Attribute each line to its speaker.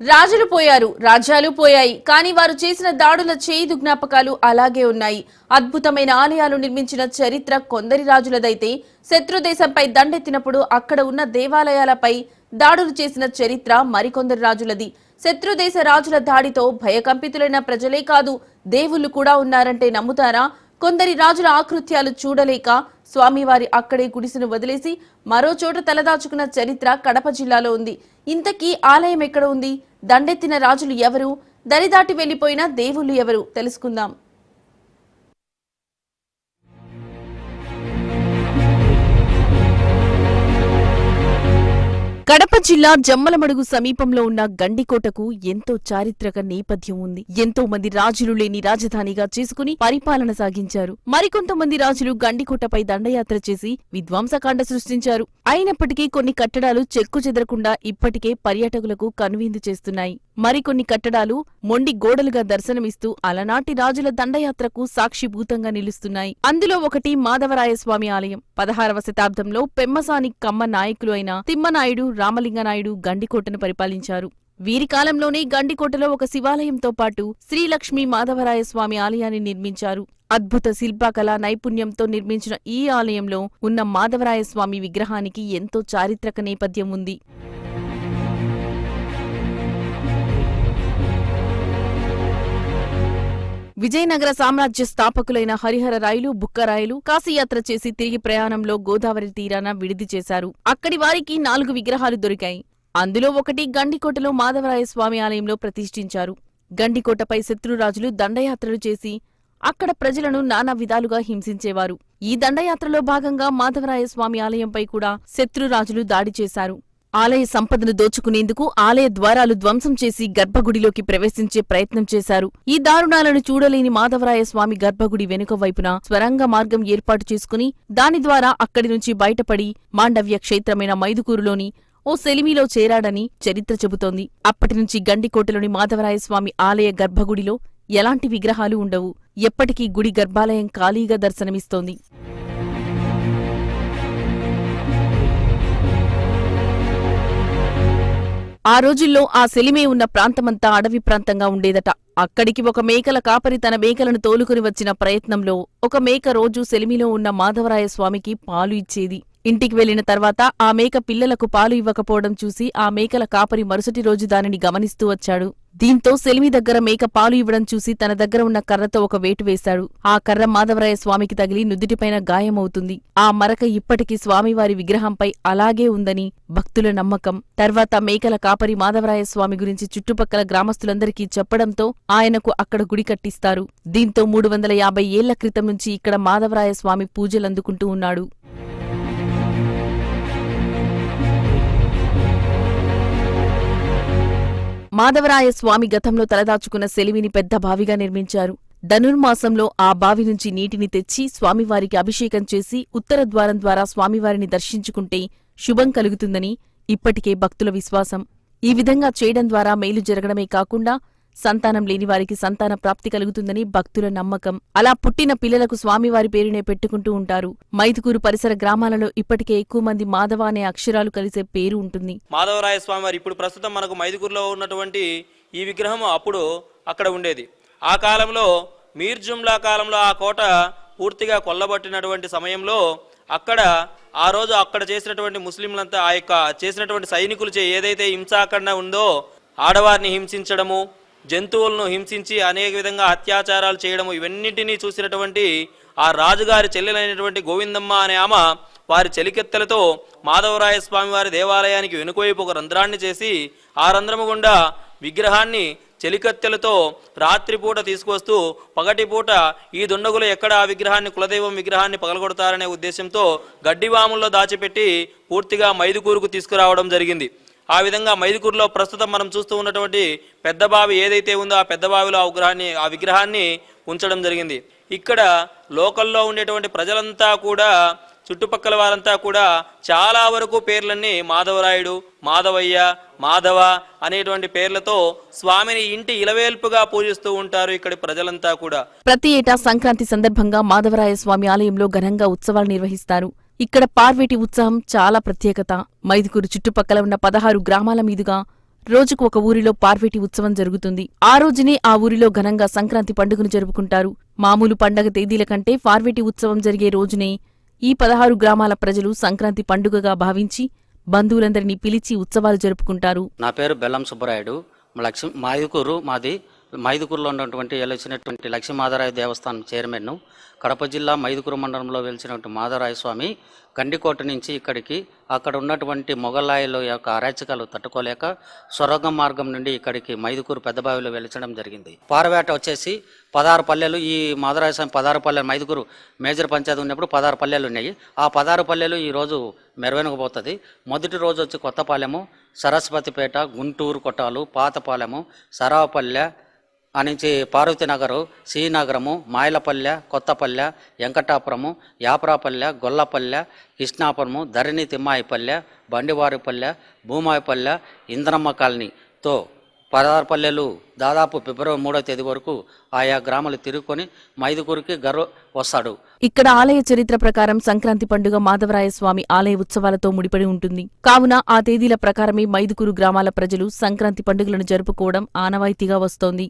Speaker 1: రాజులు పోయారు రాజ్యాలు పోయాయి కానీ వారు చేసిన దాడుల చేదు జ్ఞాపకాలు అలాగే ఉన్నాయి. అద్భుతమైన ఆలయాలు నిర్మించిన చరిత్ర కొందరి రాజులదైతే శత్రుదేశంపై దండెత్తినప్పుడు అక్కడ ఉన్న దేవాలయాలపై దాడులు చేసిన చరిత్ర మరికొందరి రాజులది. శత్రు దేశ రాజుల దాడితో భయకంపితులైన ప్రజలే కాదు దేవుళ్ళు కూడా ఉన్నారంటే నమ్ముతారా? కొందరి రాజుల ఆకృత్యాలు చూడలేక స్వామివారి అక్కడే గుడిసెను వదిలేసి మరో చోట తలదాచుకున్న చరిత్ర కడప జిల్లాలో ఉంది. ఇంతకీ ఆలయం ఎక్కడ ఉంది? దండెత్తిన రాజులు ఎవరు? దరిదాటి వెళ్ళిపోయిన దేవుళ్ళు ఎవరు? తెలుసుకుందాం. కడప జిల్లా జమ్మలమడుగు సమీపంలో ఉన్న గండికోటకు ఎంతో చారిత్రక నేపథ్యం ఉంది. ఎంతో మంది రాజులు లేని రాజధానిగా చేసుకుని పరిపాలన సాగించారు. మరికొంతమంది రాజులు గండికోటపై దండయాత్ర చేసి విధ్వంసకాండ సృష్టించారు. అయినప్పటికీ కొన్ని కట్టడాలు చెక్కు చెదరకుండా ఇప్పటికే పర్యాటకులకు కనువిందు చేస్తున్నాయి. మరికొన్ని కట్టడాలు మొండి గోడలుగా దర్శనమిస్తూ అలనాటి రాజుల దండయాత్రకు సాక్షిభూతంగా నిలుస్తున్నాయి. అందులో ఒకటి మాధవరాయస్వామి ఆలయం. పదహారవ శతాబ్దంలో పెమ్మసాని కమ్మ నాయకులు అయిన తిమ్మనాయుడు రామలింగనాయుడు గండికోటను పరిపాలించారు. వీరి కాలంలోనే గండికోటలో ఒక శివాలయంతో పాటు శ్రీలక్ష్మీ మాధవరాయస్వామి ఆలయాన్ని నిర్మించారు. అద్భుత శిల్పకళా నైపుణ్యంతో నిర్మించిన ఈ ఆలయంలో ఉన్న మాధవరాయస్వామి విగ్రహానికి ఎంతో చారిత్రక నేపథ్యం ఉంది. విజయనగర సామ్రాజ్య స్థాపకులైన హరిహర రాయలు బుక్కరాయలు కాశీయాత్ర చేసి తిరిగి ప్రయాణంలో గోదావరి తీరాన విడిది చేశారు. అక్కడి వారికి నాలుగు విగ్రహాలు దొరికాయి. అందులో ఒకటి గండికోటలో మాధవరాయ స్వామి ఆలయంలో ప్రతిష్ఠించారు. గండికోటపై శత్రురాజులు దండయాత్రలు చేసి అక్కడ ప్రజలను నానా విధాలుగా హింసించేవారు. ఈ దండయాత్రలో భాగంగా మాధవరాయ స్వామి ఆలయంపై కూడా శత్రురాజులు దాడి చేశారు. ఆలయ సంపదను దోచుకునేందుకు ఆలయ ద్వారాలు ధ్వంసం చేసి గర్భగుడిలోకి ప్రవేశించే ప్రయత్నం చేశారు. ఈ దారుణాలను చూడలేని మాధవరాయ స్వామి గర్భగుడి వెనుక వైపున స్వరంగ మార్గం ఏర్పాటు చేసుకుని దాని ద్వారా అక్కడి నుంచి బయటపడి మాండవ్య క్షేత్రమైన మైదుకూరులోని ఓ సెలిమిలో చేరాడని చరిత్ర చెబుతోంది. అప్పటినుంచి గండికోటలోని మాధవరాయస్వామి ఆలయ గర్భగుడిలో ఎలాంటి విగ్రహాలు ఉండవు. ఎప్పటికీ గుడి గర్భాలయం ఖాళీగా దర్శనమిస్తోంది. ఆ రోజుల్లో ఆ సెలిమే ఉన్న ప్రాంతమంతా అడవి ప్రాంతంగా ఉండేదట. అక్కడికి ఒక మేకల కాపరి తన మేకలను తోలుకుని వచ్చిన ప్రయత్నంలో ఒక మేక రోజు సెలిమిలో ఉన్న మాధవరాయ స్వామికి పాలు ఇచ్చేది. ఇంటికి వెళ్ళిన తర్వాత ఆ మేక పిల్లలకు పాలు ఇవ్వకపోవడం చూసి ఆ మేకల కాపరి మరుసటి రోజు దానిని గమనిస్తూ వచ్చాడు. దీంతో సెలిమి దగ్గర మేక పాలు ఇవ్వడం చూసి తన దగ్గర ఉన్న కర్రతో ఒక వేటు వేశాడు. ఆ కర్ర మాధవరాయ స్వామికి తగిలి నుదుటిపైన గాయమవుతుంది. ఆ మరక ఇప్పటికీ స్వామివారి విగ్రహంపై అలాగే ఉందని భక్తుల నమ్మకం. తర్వాత మేకల కాపరి మాధవరాయ స్వామి గురించి చుట్టుపక్కల గ్రామస్తులందరికీ చెప్పడంతో ఆయనకు అక్కడ గుడి కట్టిస్తారు. దీంతో మూడు వందల యాభై ఏళ్ళ క్రితం నుంచి ఇక్కడ మాధవరాయ స్వామి పూజలందుకుంటూ ఉన్నాడు. మాధవరాయ స్వామి గతంలో తలదాచుకున్న సెలివిని పెద్ద బావిగా నిర్మించారు. ధనుర్మాసంలో ఆ బావి నుంచి నీటిని తెచ్చి స్వామివారికి అభిషేకం చేసి ఉత్తర ద్వారం ద్వారా స్వామివారిని దర్శించుకుంటే శుభం కలుగుతుందని ఇప్పటికే భక్తుల విశ్వాసం. ఈ విధంగా చేయడం ద్వారా మేలు జరగడమే కాకుండా సంతానం లేని వారికి సంతాన ప్రాప్తి కలుగుతుందని భక్తుల నమ్మకం. అలా పుట్టిన పిల్లలకు స్వామివారి పేరునే పెట్టుకుంటూ ఉంటారు. మైదుకూరు పరిసర గ్రామాలలో ఇప్పటికే ఎక్కువ మంది మాధవ అనే అక్షరాలు కలిసే పేరు ఉంటుంది.
Speaker 2: మాధవరాయ స్వామివారి ఇప్పుడు ప్రస్తుతం మనకు మైదుకూరులో ఉన్నటువంటి ఈ విగ్రహం అప్పుడు అక్కడ ఉండేది. ఆ కాలంలో మీర్జుమ్లా కాలంలో ఆ కోట పూర్తిగా కొల్లబట్టినటువంటి సమయంలో అక్కడ ఆ రోజు అక్కడ చేసినటువంటి ముస్లింలంతా ఆ యొక్క చేసినటువంటి సైనికులు చే ఏదైతే హింసాకరణ ఉందో ఆడవారిని హింసించడము జంతువులను హింసించి అనేక విధంగా అత్యాచారాలు చేయడము ఇవన్నింటినీ చూసినటువంటి ఆ రాజుగారి చెల్లెలైనటువంటి గోవిందమ్మ అనే ఆమె వారి చెలికెత్తలతో మాధవరాయ స్వామి వారి దేవాలయానికి వెనుకవైపు ఒక రంధ్రాన్ని చేసి ఆ రంధ్రము గుండా విగ్రహాన్ని చెలికత్తెలతో రాత్రిపూట తీసుకొస్తూ పగటిపూట ఈ దుండగులు ఎక్కడ ఆ విగ్రహాన్ని కులదైవం విగ్రహాన్ని పగలగొడతారనే ఉద్దేశంతో గడ్డివాముల్లో దాచిపెట్టి పూర్తిగా మైదుకూరుకు తీసుకురావడం జరిగింది. ఆ విధంగా మైదుకూరులో ప్రస్తుతం మనం చూస్తూ ఉన్నటువంటి పెద్ద బావి ఏదైతే ఉందో ఆ పెద్ద బావిలో ఆ విగ్రహాన్ని ఆ విగ్రహాన్ని ఉంచడం జరిగింది. ఇక్కడ లోకల్లో ఉండేటువంటి ప్రజలంతా కూడా చుట్టుపక్కల వారంతా కూడా చాలా వరకు పేర్లన్నీ మాధవరాయుడు మాధవయ్య మాధవ అనేటువంటి పేర్లతో స్వామిని ఇంటి ఇలవేల్పుగా పూజిస్తూ ఉంటారు ఇక్కడి ప్రజలంతా కూడా.
Speaker 1: ప్రతి ఏటా సంక్రాంతి సందర్భంగా మాధవరాయ స్వామి ఆలయంలో ఘనంగా ఉత్సవాలు నిర్వహిస్తారు. ఇక్కడ పార్వేటి ఉత్సవం చాలా ప్రత్యేకత. మైదుకూరు చుట్టుపక్కల ఉన్న పదహారు గ్రామాల మీదుగా రోజుకు ఒక ఊరిలో పార్వతి ఉత్సవం జరుగుతుంది. ఆ రోజునే ఆ ఊరిలో ఘనంగా సంక్రాంతి పండుగను జరుపుకుంటారు. మామూలు పండగ తేదీల కంటే పార్వతి ఉత్సవం జరిగే రోజునే ఈ పదహారు గ్రామాల ప్రజలు సంక్రాంతి పండుగగా భావించి బంధువులందరినీ పిలిచి ఉత్సవాలు జరుపుకుంటారు.
Speaker 3: నా పేరు బెల్లం సుబ్బరాయుడు. లక్ష్మి మాది మైదుకూరులో ఉన్నటువంటి వెలిచినటువంటి లక్ష్మీ మాధవరాయ దేవస్థానం చైర్మన్ను కడప జిల్లా మైదుకూరు మండలంలో వెలిచినటువంటి మాధవరాయ స్వామి గండికోట నుంచి ఇక్కడికి అక్కడ ఉన్నటువంటి మొగలాయిల యొక్క అరాచకాలు తట్టుకోలేక సొరంగ మార్గం నుండి ఇక్కడికి మైదుకూరు పెద్దబావిలో వెలిచడం జరిగింది. పారవేట వచ్చేసి పదహారు పల్లెలు ఈ మాధవరాయ స్వామి పదహారు పల్లెలు మైదుకూరు మేజర్ పంచాయతీ ఉన్నప్పుడు పదహారు పల్లెలు ఉన్నాయి. ఆ పదహారు పల్లెలు ఈ రోజు మెరవెనకపోతుంది మొదటి రోజు వచ్చి కొత్తపాలెము సరస్వతిపేట గుంటూరు కొట్టాలు పాతపాలెము సరావపల్లె అనించి పార్వతీనగరు శ్రీనగరము మాయలపల్లె కొత్తపల్లె వెంకటాపురము యాపరాపల్లె గొల్లపల్లె కృష్ణాపురము ధరణి తిమ్మాయిపల్లె బండివారిపల్లె భూమాయిపల్లె ఇంద్రమ్మ కాలనీతో పరదారపల్లెలు దాదాపు ఫిబ్రవరి మూడో తేదీ వరకు ఆయా గ్రామాలు తిరుగుకొని మైదుకూరికి గర్వ వస్తాడు.
Speaker 1: ఇక్కడ ఆలయ చరిత్ర ప్రకారం సంక్రాంతి పండుగ మాధవరాయ స్వామి ఆలయ ఉత్సవాలతో ముడిపడి ఉంటుంది. కావున ఆ తేదీల ప్రకారమే మైదుకూరు గ్రామాల ప్రజలు సంక్రాంతి పండుగలను జరుపుకోవడం ఆనవాయితీగా వస్తోంది.